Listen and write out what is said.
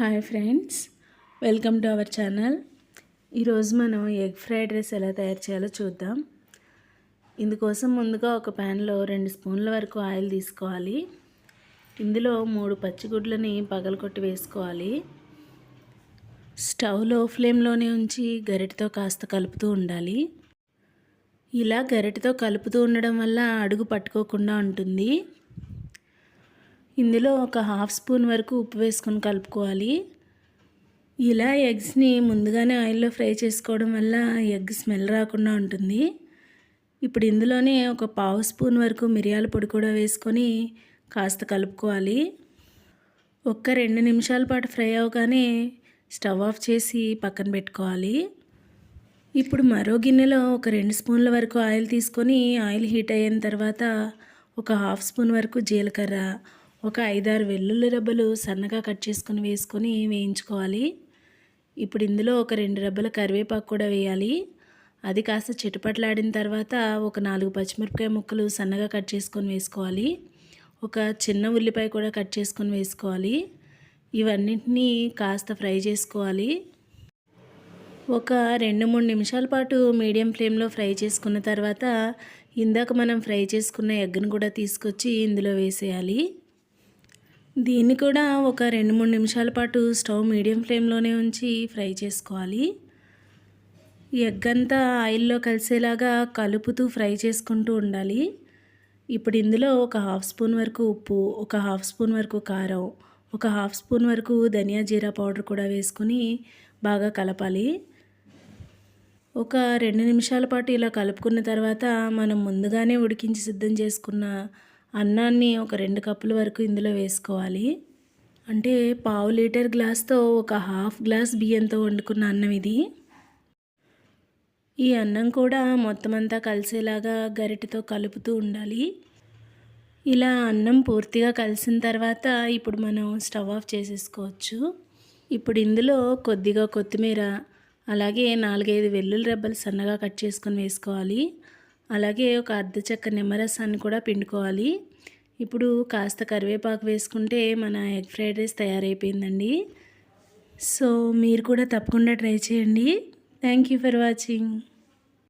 Hi friends welcome to our channel. ఈరోజు మనం egg fried rice ఎలా తయారు చేయాలో చూద్దాం. ఇందుకోసం ముందుగా ఒక ప్యాన్లో రెండు స్పూన్ల వరకు ఆయిల్ తీసుకోవాలి. ఇందులో మూడు పచ్చిగుడ్లని పగలకొట్టి వేసుకోవాలి. స్టవ్లో ఫ్లేమ్లోనే ఉంచి గరిటతో కాస్త కలుపుతూ ఉండాలి. ఇలా గరిటతో కలుపుతూ ఉండడం వల్ల అడుగు పట్టుకోకుండా ఉంటుంది. ఇందులో ఒక హాఫ్ స్పూన్ వరకు ఉప్పు వేసుకొని కలుపుకోవాలి. ఇలా ఎగ్స్ని ముందుగానే ఆయిల్లో ఫ్రై చేసుకోవడం వల్ల ఎగ్ స్మెల్ రాకుండా ఉంటుంది. ఇప్పుడు ఇందులోనే ఒక పావు స్పూన్ వరకు మిరియాల పొడి కూడా వేసుకొని కాస్త కలుపుకోవాలి. ఒక్క రెండు నిమిషాల పాటు ఫ్రై అవగానే స్టవ్ ఆఫ్ చేసి పక్కన పెట్టుకోవాలి. ఇప్పుడు మరో గిన్నెలో ఒక రెండు స్పూన్ల వరకు ఆయిల్ తీసుకొని ఆయిల్ హీట్ అయిన తర్వాత ఒక హాఫ్ స్పూన్ వరకు జీలకర్ర ఒక ఐదారు వెల్లుల్లి రబ్బలు సన్నగా కట్ చేసుకొని వేసుకొని వేయించుకోవాలి. ఇప్పుడు ఇందులో ఒక రెండు రబ్బల కరివేపాకు కూడా వేయాలి. అది కాస్త చిటపట్లాడిన తర్వాత ఒక నాలుగు పచ్చిమిరపకాయ ముక్కలు సన్నగా కట్ చేసుకొని వేసుకోవాలి. ఒక చిన్న ఉల్లిపాయ కూడా కట్ చేసుకొని వేసుకోవాలి. ఇవన్నింటినీ కాస్త ఫ్రై చేసుకోవాలి. ఒక రెండు మూడు నిమిషాల పాటు మీడియం ఫ్లేమ్లో ఫ్రై చేసుకున్న తర్వాత ఇందాక మనం ఫ్రై చేసుకున్న ఎగ్ను కూడా తీసుకొచ్చి ఇందులో వేసేయాలి. దీన్ని కూడా ఒక రెండు మూడు నిమిషాల పాటు స్టవ్ మీడియం ఫ్లేమ్లోనే ఉంచి ఫ్రై చేసుకోవాలి. ఎగ్ అంతా ఆయిల్లో కలిసేలాగా కలుపుతూ ఫ్రై చేసుకుంటూ ఉండాలి. ఇప్పుడు ఇందులో ఒక హాఫ్ స్పూన్ వరకు ఉప్పు ఒక హాఫ్ స్పూన్ వరకు కారం ఒక హాఫ్ స్పూన్ వరకు ధనియా జీరా పౌడర్ కూడా వేసుకుని బాగా కలపాలి. ఒక రెండు నిమిషాల పాటు ఇలా కలుపుకున్న తర్వాత మనం ముందుగానే ఉడికించి సిద్ధం చేసుకున్న అన్నాన్ని ఒక రెండు కప్పుల వరకు ఇందులో వేసుకోవాలి. అంటే పావు లీటర్ గ్లాస్తో ఒక హాఫ్ గ్లాస్ బియ్యంతో వండుకున్న అన్నం ఇది. ఈ అన్నం కూడా మొత్తం అంతా కలిసేలాగా గరిటెతో కలుపుతూ ఉండాలి. ఇలా అన్నం పూర్తిగా కలిసిన తర్వాత ఇప్పుడు మనం స్టవ్ ఆఫ్ చేసేసుకోవచ్చు. ఇప్పుడు ఇందులో కొద్దిగా కొత్తిమీర అలాగే నాలుగైదు వెల్లుల్లి రెబ్బలు సన్నగా కట్ చేసుకొని వేసుకోవాలి. అలాగే ఒక అర్ధ చెక్క నిమ్మరసాన్ని కూడా పిండుకోవాలి. ఇప్పుడు కాస్త కరివేపాకు వేసుకుంటే మన ఎగ్ ఫ్రైడ్ రైస్ తయారైపోయిందండి. సో మీరు కూడా తప్పకుండా ట్రై చేయండి. Thank you for watching.